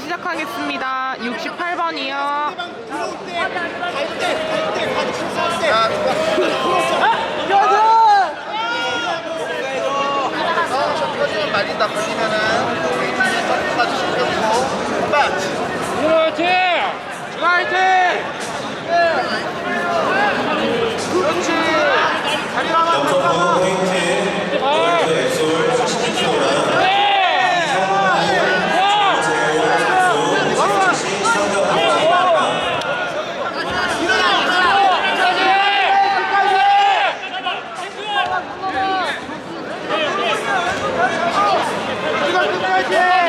시작하겠습니다. 68번이요. 터지면 말린다 걸리면은 개인이 점프까지 신경이고 한발 화이팅! 화이팅! 그렇지. 자리 하나 점점 포인트 이거 끝내야지!